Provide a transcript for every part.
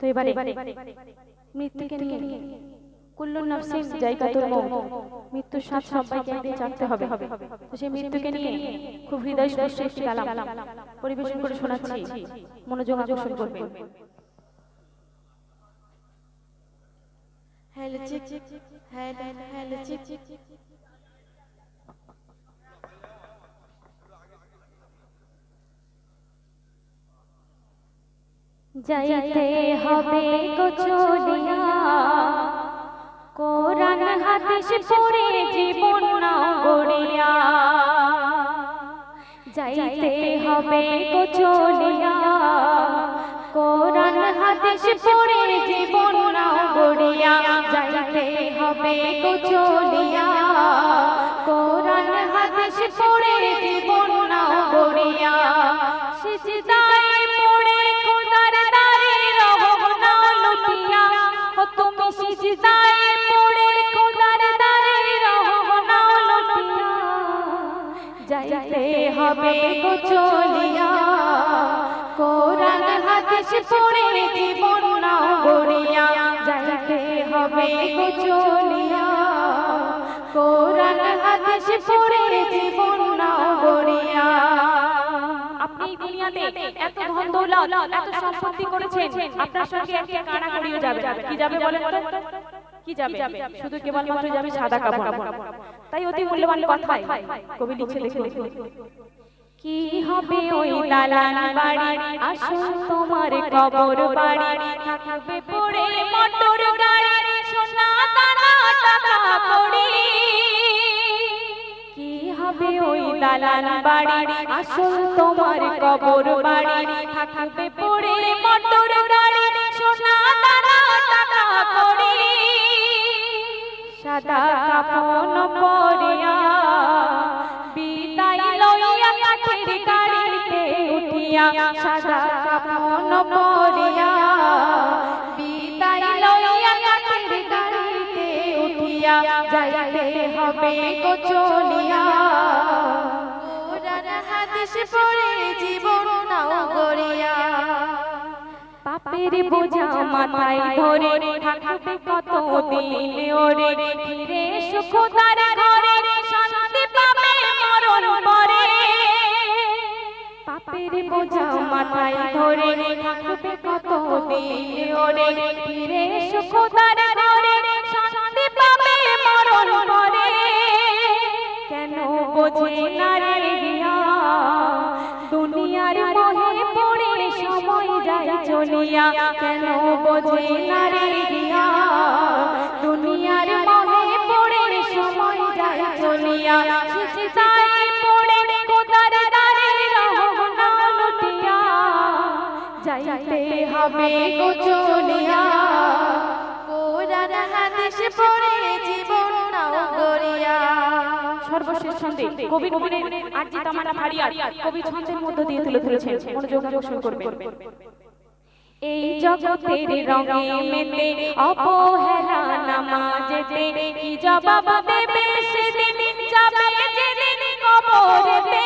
তো এবারে মৃত্যুকে নিয়ে কুল্লু নাফসিন জায়গাতুল মউত মৃত্যুর স্বাদ সবাইকে একদিন চাটতে হবে। তো সেই মৃত্যুকে নিয়ে খুব হৃদয় স্পর্শী একটি কালাম পরিবেশন করে শোনাচ্ছি। মনোযোগ আকর্ষণ করবেন হ্যালো চিক হ্যালো হ্যালো চিক যাইতে হবে কচলিয়া কোরআন হাদিস পড়ে জীবন নাও গড়িয়া। যাইতে হবে কচলিয়া কোরআন হাদিস পড়ে জীবন নাও গড়িয়া। যাইতে হবে কচলিয়া কোরআন হাদিস পড়ে জীবন নাও গড়িয়া। সিজদায় যাইতে হবে গোচলিয়া কোরআন হাদিস পড়ে জীবন নাও গড়িয়া যাইতে হবে গোচলিয়া কোরআন হাদিস পড়ে জীবন নাও গড়িয়া আপনি এত ধন দৌলত, এত সম্পত্তি করেছেন, আপনার সঙ্গে একটি কানা করিয়ে যাবে কি যাবে বলেন কি যাবে শুধু কেবলমাত্র যাবে সাদা কাপড় তাই অতি মূল্যবান কথাই কবি লিখছে দেখে কি হবে ওই দালান বাড়ি আসুন তোমার কবর বাড়ি থাকবে পড়ে মোটর গাড়ি সোনা দানা টাকা কড়ি কি হবে ওই দালান বাড়ি আসুন তোমার কবর বাড়ি থাকবে পড়ে মোটর গাড়ি সোনা দানা টাকা কড়ি সাদা কাপন পরিয়া বিদায় লইয়া কাঠের গাড়িতে উঠিয়া সাদা কাপন পরিয়া জীবন নাও পাপের বোঝা মাথায় ধরে থাকবে কত দিন ওরে ফিরে সুখ তার ঘরে শান্তি পাবে মরণ পরে। পাপের বোঝা মাথায় ধরে থাকবে কত দিন ওরে ফিরে সুখ তার ঘরে চলিয়া কেন বোঝে না রে হিয়া? দুনিয়ার মোহে পড়ে সময় যায় চলিয়া। সিজদায় পড়ে খোদার দারে রহম না লুটিয়া। যাইতে হবে গো চলিয়া। কোরআন হাদিস পড়ে জীবন নাও গড়িয়া। সর্বশেষ ছন্দে কবি কবির আরজি তামান্না ফারিয়া কবি ছন্দের মধ্য দিয়ে তুলে ধরেছেন। মনোযোগ আকর্ষণ করবেন। এই জগতের রঙে মেতে অবহেলা নামাজেতে কি জবাব দেবে? সেদিন যাবে যেদিন কবরেতে।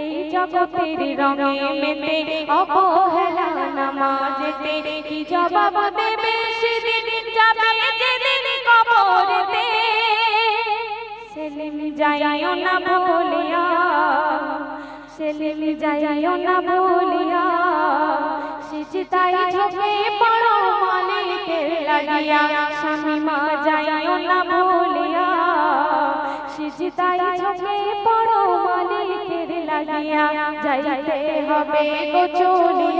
এই জগতের রঙে মেতে অবহেলা নামাজেতে কি জবাব দেবে? সেদিন যাবে যেদিন কবরেতে। সেলিম যাইও না বলিয়া সেলিম যাইও না বলিয়া সিজদাই ঝুঁকে পড়ো, মালিকের লাগিয়া স্বামী মা যাইও না ভুলিয়া। সিজিতাই ঝুঁকে পড়ো, মালিকের লাগিয়া যাইতে হবে গো চলিয়া।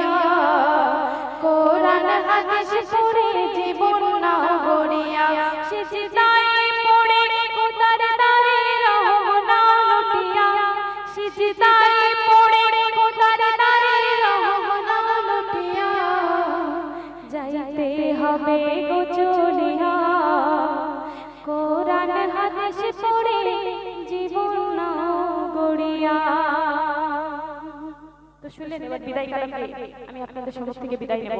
হবে গো চলিয়া কোরআন হাদিস পড়ে জীবন না গড়িয়া। তো আমি আপনাদের সমস্ত থেকে বিদায় নেব।